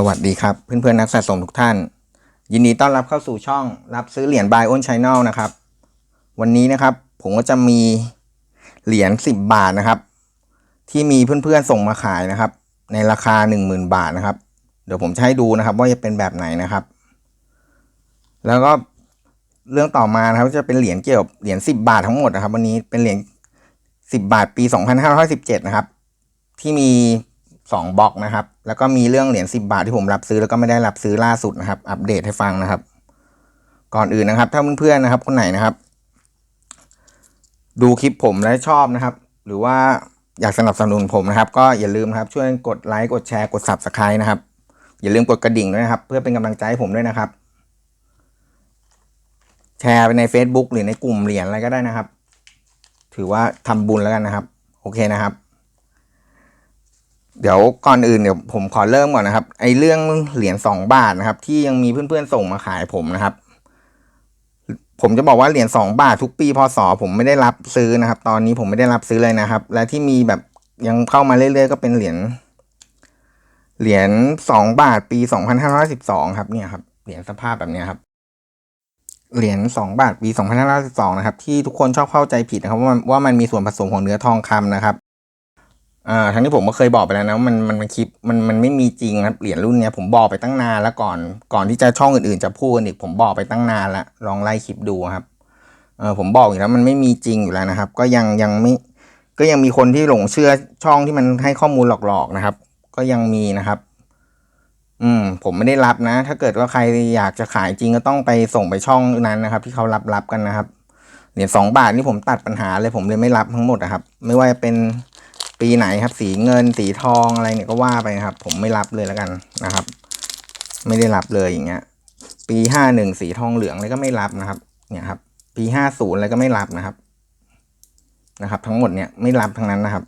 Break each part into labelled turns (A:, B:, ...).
A: สวัสดีครับ เพื่อนๆ นักสะสมทุกท่าน ยินดีต้อนรับเข้าสู่ช่องรับซื้อเหรียญบายอ้นชัยนลนะครับ วันนี้นะครับผมก็จะมีเหรียญ10 บาทนะครับ ที่มีเพื่อนๆส่งมาขายนะครับ ในราคา 10,000 บาทนะครับ เดี๋ยวผมจะให้ดูนะครับ ว่าจะเป็นแบบไหนนะครับ แล้วก็เรื่องต่อมานะครับจะเป็นเหรียญเกี่ยวกับเหรียญ10 บาททั้งหมดนะครับ วันนี้เป็นเหรียญ10 บาทปี 2517 นะครับ ที่มี สองบล็อกนะครับ แล้วก็มีเรื่องเหรียญ10 บาทที่ผมรับซื้อแล้วก็ไม่ได้รับซื้อล่าสุดนะครับ อัปเดตให้ฟังนะครับ ก่อนอื่นนะครับ ถ้าเพื่อนๆนะครับ คนไหนนะครับ ดูคลิปผมและชอบนะครับ หรือว่าอยากสนับสนุนผมนะครับ ก็อย่าลืมนะครับ ช่วยกดไลค์กดแชร์กด subscribe นะครับ อย่าลืมกดกระดิ่งด้วยนะครับ เพื่อเป็นกำลังใจให้ผมด้วยนะครับ แชร์ไปใน Facebook หรือในกลุ่มเหรียญอะไรก็ได้นะครับ ถือว่าทำบุญแล้วกันนะครับ โอเคนะครับ เดี๋ยวก่อนอื่นเดี๋ยวผมขอเริ่มก่อนนะครับ ไอเรื่องเหรียญสองบาทนะครับ ที่ยังมีเพื่อนๆส่งมาขายผมนะครับ ผมจะบอกว่าเหรียญสองบาททุกปีพศผมไม่ได้รับซื้อนะครับ ตอนนี้ผมไม่ได้รับซื้อเลยนะครับ และที่มีแบบยังเข้ามาเรื่อยๆก็เป็นเหรียญเหรียญสองบาทปีสองพันห้าร้อยสิบสองครับเนี่ยครับเหรียญสภาพแบบนี้ครับเหรียญสองบาทปีสองพันห้าร้อยสิบสองนะครับ ที่ทุกคนชอบเข้าใจผิดนะครับว่ามันว่ามันมีส่วนผสมของเนื้อทองคำนะครับ อ่าทั้งที่ผมก็เคยบอกไปแล้วนะว่ามันมันมันคลิปมันมันไม่มีจริงครับเหรียญรุ่นเนี้ยผมบอกไปตั้งนานแล้วก่อน ก่อนที่จะช่องอื่นๆจะพูดกันอีกผมบอกไปตั้งนานแล้วลองไล่คลิปดูครับเออผมบอกอยู่แล้วมันไม่มีจริงอยู่แล้วนะครับ ก็ยังยังไม่ก็ยังมีคนที่หลงเชื่อช่องที่มันให้ข้อมูลหลอกๆนะครับ ก็ยังมีนะครับ อืม ผมไม่ได้รับนะ ถ้าเกิดว่าใครอยากจะขายจริงก็ต้องไปส่งไปช่องนั้นนะครับ ที่เขารับรับกันนะครับเหรียญสองบาทนี่ผมตัดปัญหาเลยผมเลยไม่รับทั้งหมดนะครับ ไม่ว่าจะเป็น ปีไหนครับ สีเงินสีทองอะไรเนี่ยก็ว่าไปครับ ผมไม่รับเลยแล้วกันนะครับ ไม่ได้รับเลยอย่างเงี้ย ปีห้าหนึ่งสีทองเหลืองอะไรก็ไม่รับนะครับ เนี่ยครับ ปีห้าศูนย์อะไรก็ไม่รับนะครับ นะครับ ทั้งหมดเนี่ยไม่รับทั้งนั้นนะครับ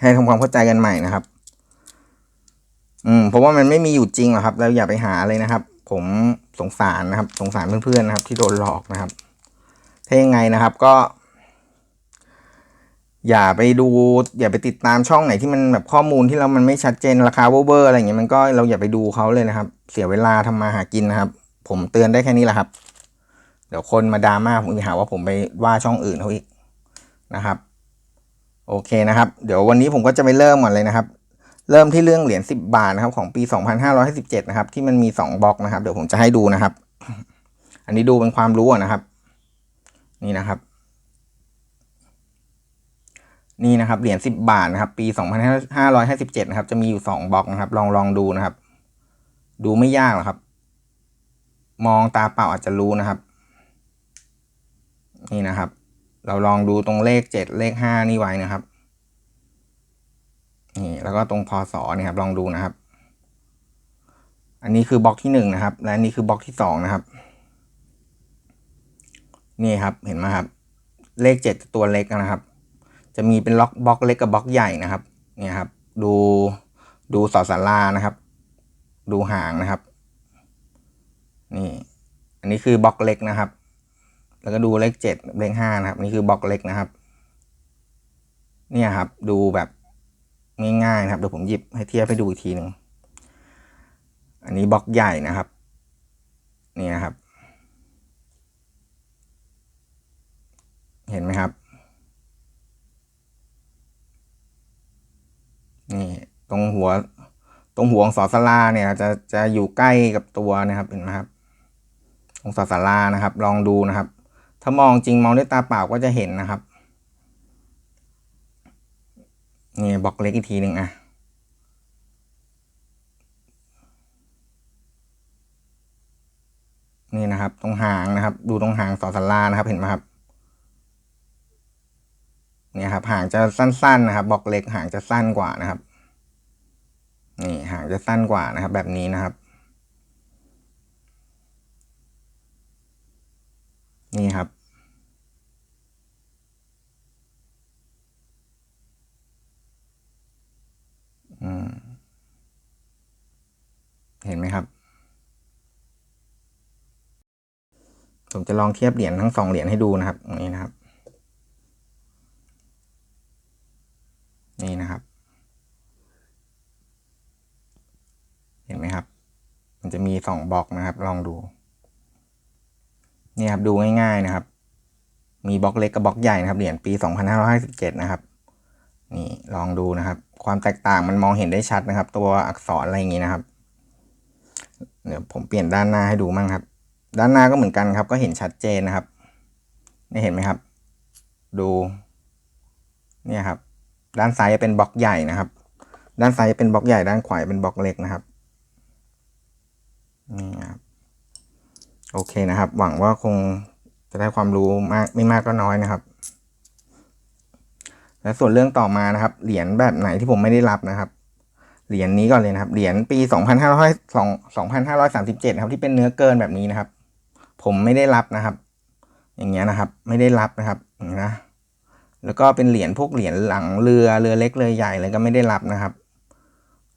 A: ให้ทำความเข้าใจกันใหม่นะครับ อืมเพราะว่ามันไม่มีอยู่จริงหรอกครับ เราอย่าไปหาเลยนะครับ ผมสงสารนะครับ สงสารเพื่อนๆนะครับ ที่โดนหลอกนะครับถ้ายังไงนะครับ ก็ อย่าไปดูอย่าไปติดตามช่องไหนที่มันแบบข้อมูลที่เรามันไม่ชัดเจนราคาเวอร์อะไรอย่างเงี้ยมันก็เราอย่าไปดูเขาเลยนะครับ เสียเวลาทำมาหากินนะครับ ผมเตือนได้แค่นี้แหละครับ เดี๋ยวคนมาดราม่าผมจะหาว่าผมไปว่าช่องอื่นเขาอีกนะครับ โอเคนะครับ เดี๋ยววันนี้ผมก็จะไปเริ่มก่อนเลยนะครับ เริ่มที่เรื่องเหรียญ10 บาทนะครับ ของปี 2557นะครับ ที่มันมี2บล็อกนะครับ เดี๋ยวผมจะให้ดูนะครับ อันนี้ดูเป็นความรู้นะครับ นี่นะครับ นี่นะครับเหรียญสิบบาทนะครับ ปีสองพันห้าร้อยห้าสิบเจ็ดนะครับ จะมีอยู่สองบล็อกนะครับ ลองลองดูนะครับ ดูไม่ยากหรอกครับ มองตาเปล่าอาจจะรู้นะครับ นี่นะครับ เราลองดูตรงเลขเจ็ดเลขห้านี่ไว้นะครับนี่แล้วก็ตรงพศเนี่ยครับ ลองดูนะครับ อันนี้คือบล็อกที่หนึ่งนะครับ และอันนี้คือบล็อกที่สองนะครับ นี่ครับเห็นไหมครับ เลขเจ็ดตัวเล็กนะครับ จะมีเป็นล็อกบล็อกเล็กกับบล็อกใหญ่นะครับเนี่ยครับ ดูดูสอสารานะครับ ดูหางนะครับ นี่ อันนี้คือบล็อกเล็กนะครับ แล้วก็ดูเลขเจ็ดเลขห้านะครับ นี่คือบล็อกเล็กนะครับ เนี่ยครับ ดูแบบง่ายๆนะครับเดี๋ยวผมหยิบให้เทียบให้ดูอีกทีหนึ่งอันนี้บล็อกใหญ่นะครับ นี่นะครับ เห็นไหมครับ นี่ตรงหัว ตรงหัวของสอสลาเนี่ย จะจะอยู่ใกล้กับตัวนะครับเห็นไหมครับตรงสอสลานะครับ ลองดูนะครับ ถ้ามองจริงมองด้วยตาเปล่าก็จะเห็นนะครับนี่บล็อกเล็กอีกทีหนึ่งอะนี่นะครับ ตรงหางนะครับ ดูตรงหางสอสลานะครับเห็นไหมครับ เนี่ยครับหางจะสั้นๆนะครับบล็อกเล็กหางจะสั้นกว่านะครับนี่หางจะสั้นกว่านะครับ แบบนี้นะครับ นี่ครับเห็นไหมครับ ผมจะลองเทียบเหรียญทั้งสองเหรียญให้ดูนะครับตรงนี้นะครับนี่นะครับ มันจะมี สองบล็อกนะครับ ลองดูนี่ครับดูง่ายๆนะครับ มีบล็อกเล็กกับบล็อกใหญ่นะครับเหรียญปี2557นะครับ นี่ลองดูนะครับ ความแตกต่างมันมองเห็นได้ชัดนะครับ ตัวอักษรอะไรอย่างนี้นะครับเดี๋ยวผมเปลี่ยนด้านหน้าให้ดูมั่งครับ ด้านหน้าก็เหมือนกันครับ ก็เห็นชัดเจนนะครับนี่เห็นไหมครับ ดูเนี่ยครับ ด้านซ้ายจะเป็นบล็อกใหญ่นะครับ ด้านซ้ายจะเป็นบล็อกใหญ่ด้านขวาเป็นบล็อกเล็กนะครับ นี่ครับ โอเคนะครับ หวังว่าคงจะได้ความรู้มากไม่มากก็น้อยนะครับ และส่วนเรื่องต่อมานะครับ เหรียญแบบไหนที่ผมไม่ได้รับนะครับ เหรียญนี้ก่อนเลยนะครับ เหรียญปี2500 2537ครับ ที่เป็นเนื้อเกินแบบนี้นะครับ ผมไม่ได้รับนะครับ อย่างเงี้ยนะครับ ไม่ได้รับนะครับนะแล้วก็เป็นเหรียญพวกเหรียญหลังเรือเรือเล็กเรือใหญ่อะไรก็ไม่ได้รับนะครับ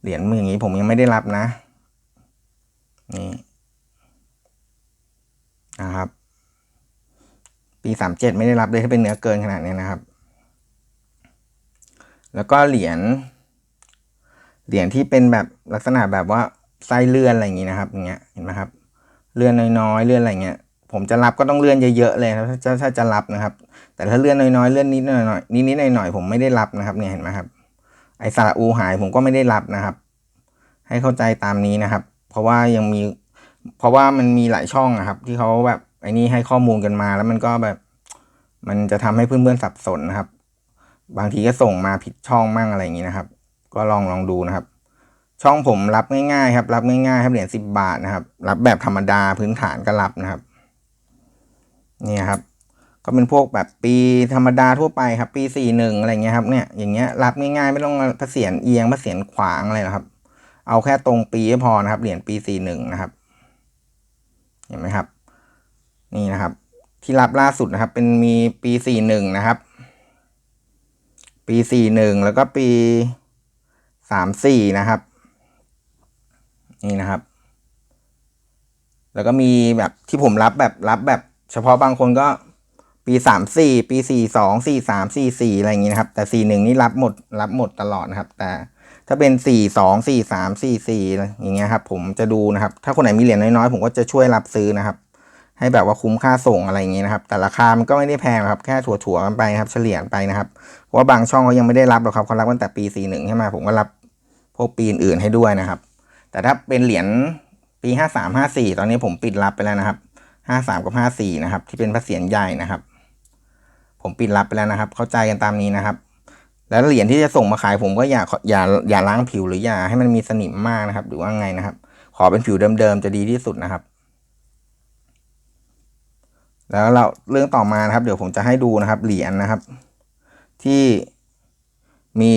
A: เหรียญมืออย่างนี้ผมยังไม่ได้รับนะ นี่ นะครับ ปีสามเจ็ดไม่ได้รับเลยถ้าเป็นเนื้อเกินขนาดนี้นะครับ แล้วก็เหรียญเหรียญที่เป็นแบบลักษณะแบบว่าไส้เลื่อนอะไรอย่างนี้นะครับอย่างเงี้ยเห็นไหมครับ เลื่อนน้อยๆเลื่อนอะไรเงี้ยผมจะรับก็ต้องเลื่อนเยอะๆเลยครับถ้าถ้าจะรับนะครับ แต่ถ้าเลื่อนน้อยๆเลื่อนนิดหน่อยนิดๆหน่อยๆผมไม่ได้รับนะครับ เนี่ยเห็นไหมครับ ไอสระอูหายผมก็ไม่ได้รับนะครับ ให้เข้าใจตามนี้นะครับ เพราะว่ายังมี เพราะว่ามันมีหลายช่องอะครับ ที่เขาแบบไอ้นี่ให้ข้อมูลกันมา แล้วมันก็แบบ มันจะทำให้เพื่อนๆสับสนนะครับ บางทีก็ส่งมาผิดช่องมั่งอะไรอย่างนี้นะครับ ก็ลองลองดูนะครับ ช่องผมรับง่ายๆครับ รับง่ายๆครับเหรียญสิบบาทนะครับ รับแบบธรรมดาพื้นฐานก็รับนะครับนี่ครับ ก็เป็นพวกแบบปีธรรมดาทั่วไปครับ ปีสี่หนึ่งอะไรเงี้ยครับเนี่ยอย่างเงี้ยรับง่ายๆไม่ต้องเสียนเอียงเสียนขวางอะไรนะครับ เอาแค่ตรงปีก็พอนะครับเหรียญปีสี่หนึ่งนะครับ เห็นไหมครับ นี่นะครับ ที่รับล่าสุดนะครับ เป็นมีปีสี่หนึ่งนะครับ ปีสี่หนึ่งแล้วก็ปีสามสี่นะครับ นี่นะครับ แล้วก็มีแบบที่ผมรับแบบรับแบบเฉพาะบางคนก็ปีสามสี่ปีสี่สองสี่สามสี่สี่อะไรอย่างนี้นะครับ แต่สี่หนึ่งนี่รับหมดรับหมดตลอดนะครับ แต่ ถ้าเป็นสี่สองสี่สามสี่สี่อย่างเงี้ยครับผมจะดูนะครับ ถ้าคนไหนมีเหรียญน้อยๆ ผมก็จะช่วยรับซื้อนะครับ ให้แบบว่าคุ้มค่าส่งอะไรอย่างเงี้ยนะครับ แต่ราคามันก็ไม่ได้แพงครับ แค่ถั่วๆกันไปครับ เฉลี่ยไปนะครับ เพราะว่าบางช่องเขายังไม่ได้รับหรอกครับเขารับตั้งแต่ปีสี่หนึ่งใช่ไหมผมก็รับพวกปีอื่นๆให้ด้วยนะครับ แต่ถ้าเป็นเหรียญปีห้าสามห้าสี่ตอนนี้ผมปิดรับไปแล้วนะครับห้าสามกับห้าสี่นะครับ ที่เป็นพระเศียรใหญ่นะครับ ผมปิดรับไปแล้วนะครับ เข้าใจกันตามนี้นะครับ แล้วเหรียญที่จะส่งมาขายผมก็อย่าอย่าอย่าล้างผิวหรืออย่าให้มันมีสนิมมากนะครับ หรือว่าไงนะครับ ขอเป็นผิวเดิมๆจะดีที่สุดนะครับ แล้วเราเรื่องต่อมานะครับ เดี๋ยวผมจะให้ดูนะครับ เหรียญนะครับ ที่มี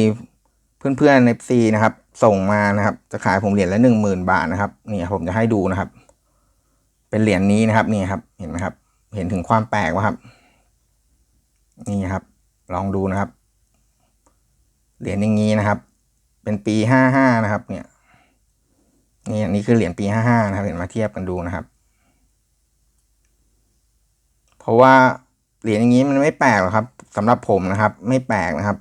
A: เพื่อนๆในซีนะครับ ส่งมานะครับ จะขายผมเหรียญละหนึ่งหมื่นบาทนะครับนี่ผมจะให้ดูนะครับ เป็นเหรียญนี้นะครับนี่ครับ เห็นไหมครับ เห็นถึงความแปลกว่าครับ นี่ครับ ลองดูนะครับ เหรียญอย่างนี้นะครับ เป็นปีห้าห้านะครับ เนี่ยนี่อันนี้คือเหรียญปีห้าห้านะครับเห็นมาเทียบกันดูนะครับ เพราะว่าเหรียญอย่างนี้มันไม่แปลกหรอกครับสำหรับผมนะครับ ไม่แปลกนะครับ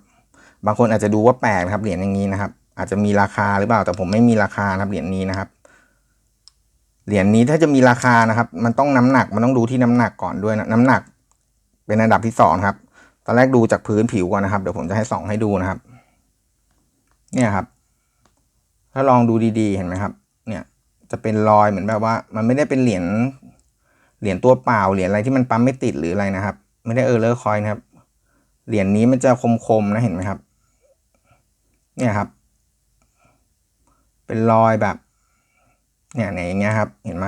A: บางคนอาจจะดูว่าแปลกนะครับ เหรียญอย่างนี้นะครับ อาจจะมีราคาหรือเปล่า แต่ผมไม่มีราคาครับเหรียญนี้นะครับเหรียญนี้ถ้าจะมีราคานะครับ มันต้องน้ำหนักมันต้องดูที่น้ำหนักก่อนด้วยนะน้ำหนัก เป็นอันดับที่สองครับ ตอนแรกดูจากพื้นผิวก่อนนะครับ เดี๋ยวผมจะให้ส่องให้ดูนะครับ เนี่ยครับ ถ้าลองดูดีๆ เห็นไหมครับ เนี่ยจะเป็นรอยเหมือนแบบว่า มันไม่ได้เป็นเหรียญเหรียญตัวเปล่าเหรียญอะไรที่มันปั๊มไม่ติดหรืออะไรนะครับ ไม่ได้เออเลอร์คอยนะครับ เหรียญนี้มันจะคมๆนะเห็นไหมครับ เนี่ยครับ เป็นรอยแบบ เนี่ยไหนอย่างเงี้ยครับ เห็นไหม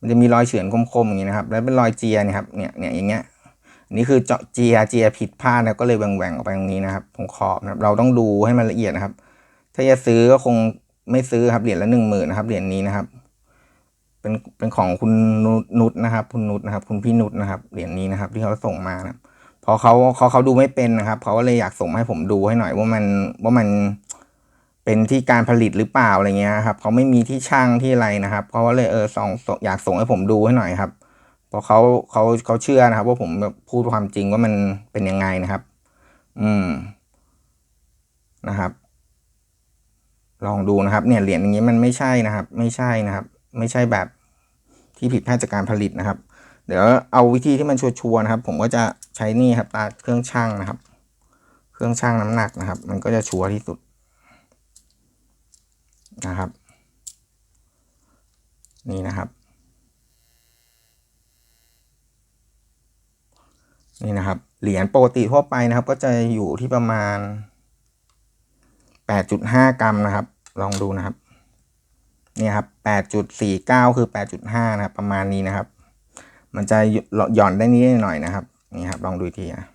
A: มันจะมีรอยเฉือนคมๆอย่างนี้นะครับ แล้วเป็นรอยเจียนี่ยครับ เนี่ยเนี่ยอย่างเงี้ย นี่คือเจาะเจียเจียผิดพลาดนะก็เลยแหว่งๆออกไปตรงนี้นะครับตรงขอบนะครับ เราต้องดูให้มันละเอียดนะครับ ถ้าจะซื้อก็คงไม่ซื้อครับเหรียญละหนึ่งหมื่นนะครับเหรียญนี้นะครับ เป็นเป็นของคุณนุชนะครับ คุณนุชนะครับ คุณพี่นุชนะครับเหรียญนี้นะครับ ที่เขาส่งมานะครับพอเขาเขาเขาดูไม่เป็นนะครับเขาก็เลยอยากส่งให้ผมดูให้หน่อยว่ามันว่ามันเป็นที่การผลิตหรือเปล่าอะไรเงี้ยครับเขาไม่มีที่ช่างที่อะไรนะครับเขาก็เลยเออส่งส่งอยากส่งให้ผมดูให้หน่อยครับ เพราะเขาเขาเขาเชื่อนะครับ ว่าผมแบบพูดความจริงว่ามันเป็นยังไงนะครับ อืมนะครับ ลองดูนะครับ เนี่ยเหรียญอย่างนี้มันไม่ใช่นะครับ ไม่ใช่นะครับ ไม่ใช่แบบที่ผิดพลาดจากการผลิตนะครับ เดี๋ยวเอาวิธีที่มันชัวร์นะครับ ผมก็จะใช้นี่ครับ ตาเครื่องช่างนะครับ เครื่องช่างน้ำหนักนะครับ มันก็จะชัวร์ที่สุดนะครับ นี่นะครับ นี่นะครับ เหรียญปกติทั่วไปนะครับ ก็จะอยู่ที่ประมาณ 8.5 กรัมนะครับ ลองดูนะครับเนี่ยครับ 8.49 คือ 8.5 นะครับ ประมาณนี้นะครับ มันจะหย่อนได้นิดหน่อยนะครับ นี่ครับ ลองดูอีกทีนะ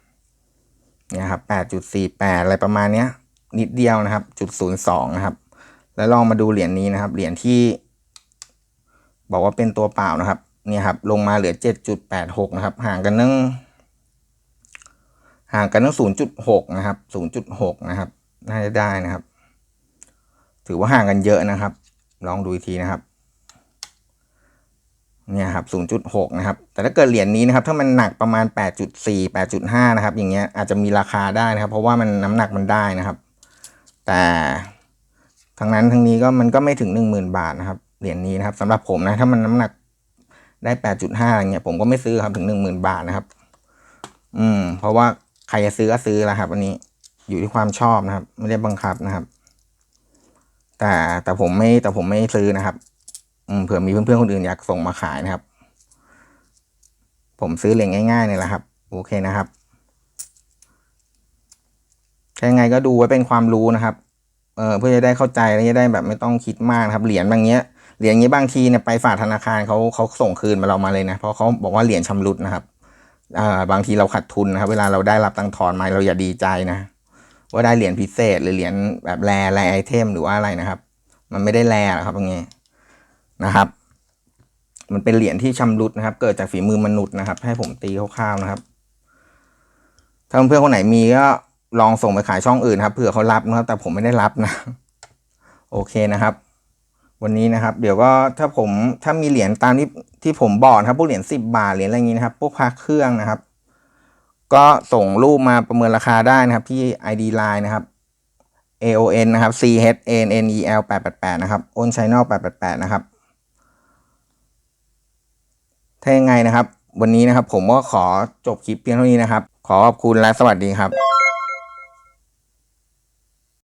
A: เนี่ยครับ 8.48 อะไรประมาณเนี้ย นิดเดียวนะครับ จุด02 นะครับ แล้วลองมาดูเหรียญนี้นะครับ เหรียญที่ บอกว่าเป็นตัวเปล่านะครับเนี่ยครับ ลงมาเหลือ 7.86 นะครับ ห่างกันนั่ง ห่างกันตั้ง 0.6 นะครับ 0.6 นะครับ น่าจะได้นะครับ ถือว่าห่างกันเยอะนะครับ ลองดูอีกทีนะครับ เนี่ยครับ 0.6 นะครับ แต่ถ้าเกิดเหรียญนี้นะครับ ถ้ามันหนักประมาณ 8.4 8.5 นะครับ อย่างเงี้ย อาจจะมีราคาได้นะครับ เพราะว่ามันน้ำหนักมันได้นะครับ แต่ทั้งนั้นทั้งนี้ก็มันก็ไม่ถึง 10,000 บาทนะครับ เหรียญนี้นะครับสำหรับผมนะ ถ้ามันน้ำหนักได้ 8.5 อย่างเงี้ย ผมก็ไม่ซื้อครับ ถึง 10,000 บาทนะครับ อืม เพราะว่า ใครจะซื้อก็ซื้อแล้วครับ อันนี้อยู่ที่ความชอบนะครับ ไม่ได้บังคับนะครับ แต่แต่ผมไม่แต่ผมไม่ซื้อนะครับ อืมเผื่อมีเพื่อนๆคนอื่นอยากส่งมาขายนะครับ ผมซื้อเหรียญง่ายๆเนี่ยแหละครับ โอเคนะครับใช่ไงก็ดูไว้เป็นความรู้นะครับ เออเพื่อจะได้เข้าใจและจะได้แบบไม่ต้องคิดมากนะครับ เหรียญบางเงี้ยเหรียญนี้บางทีเนี่ยไปฝากธนาคารเขาเขาส่งคืนมาเรามาเลยนะเพราะเขาบอกว่าเหรียญชำรุดนะครับ บางทีเราขาดทุนนะครับ เวลาเราได้รับตังค์ทอนมาเราอย่าดีใจนะ ว่าได้เหรียญพิเศษหรือเหรียญแบบแรแรไอเทมหรือว่าอะไรนะครับ มันไม่ได้แรหรอกครับอย่างเงี้ยนะครับ มันเป็นเหรียญที่ชำรุดนะครับ เกิดจากฝีมือมนุษย์นะครับ ให้ผมตีคร่าวๆนะครับ ถ้าเพื่อนคนไหนมีก็ลองส่งไปขายช่องอื่นครับเผื่อเขารับนะครับ แต่ผมไม่ได้รับนะ โอเคนะครับ วันนี้นะครับ เดี๋ยวก็ถ้าผมถ้ามีเหรียญตามที่ที่ผมบอกนะครับ พวกเหรียญสิบบาทเหรียญอะไรอย่างนี้นะครับ พวกพักเครื่องนะครับ ก็ส่งรูปมาประเมินราคาได้นะครับ ที่ ID Line นะครับ AON นะครับ C H A N N E L 888นะครับ On Channel 888นะครับ ถ้ายังไงนะครับ วันนี้นะครับผมก็ขอจบคลิปเพียงเท่านี้นะครับ ขอขอบคุณและสวัสดีครับ